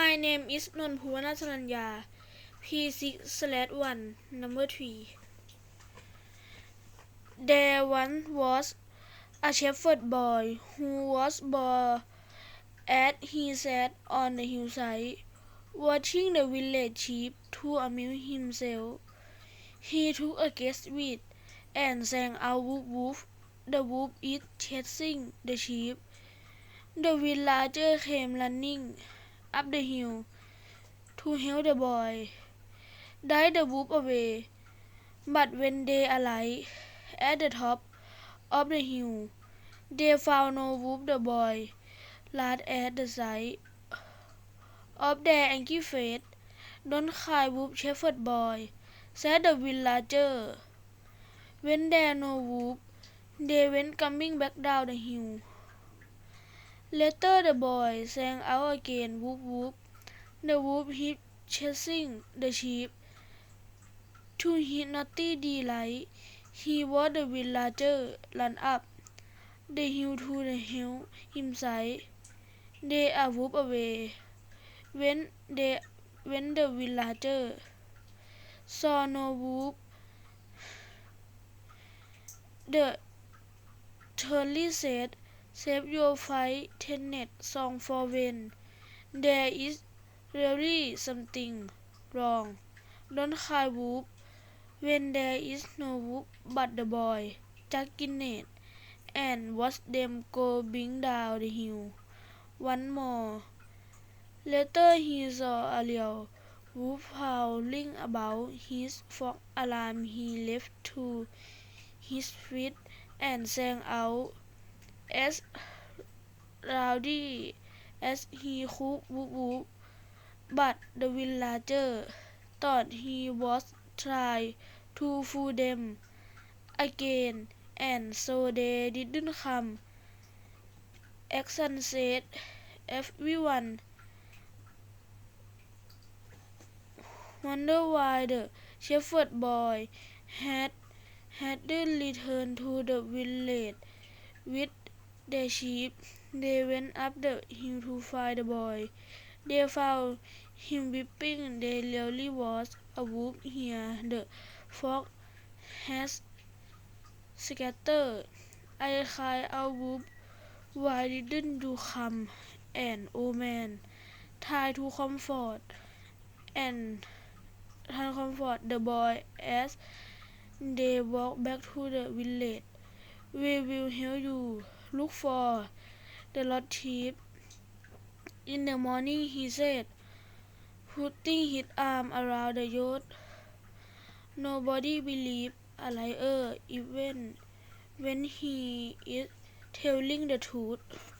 My name is นนภูวนาถรัญญา P6/1 number 3 There once was a shepherd boy who was bored as he sat on the hillside watching the village sheep to amuse himself. He took a guess with and sang out woof woof. The wolf is chasing the sheep. The villager came running up the hill to help the boy. Drive the wolf away. But when they arrived at the top of the hill, they found no wolf. The boy laughed at the sight of their angry face. Don't cry wolf, shepherd boy, said the villager. When there no wolf, they went coming back down the hill. Later the boy sang out again, whoop whoop. The wolf hid chasing the sheep. To his naughty delight, he watched the villager run up the hill to the help him sight. They are whoop away. When they when the villager saw no wolf, the trolley said, Save your fight tenet song for when there is really something wrong. Don't cry wolf when there is no wolf but the boy. Just it and watch them go going down the hill. One more. Later he saw a real wolf howling about his flock. Alarmed, he leapt to his feet and sang out as loudly as he could whoop whoop. But the villager thought he was trying to fool them again, and so they didn't come. At sunset, everyone wondered why the shepherd boy had hadn't returned to the village with their sheep. They went up the hill to find the boy. They found him weeping. There really was a wolf here. The flock has scattered. I cried out, wolf, why didn't you come? And old man tried to comfort and try to comfort the boy as they walked back to the village. We will help you look for the lost sheep. In the morning, he said, putting his arm around the youth. Nobody believes a liar even when he is telling the truth.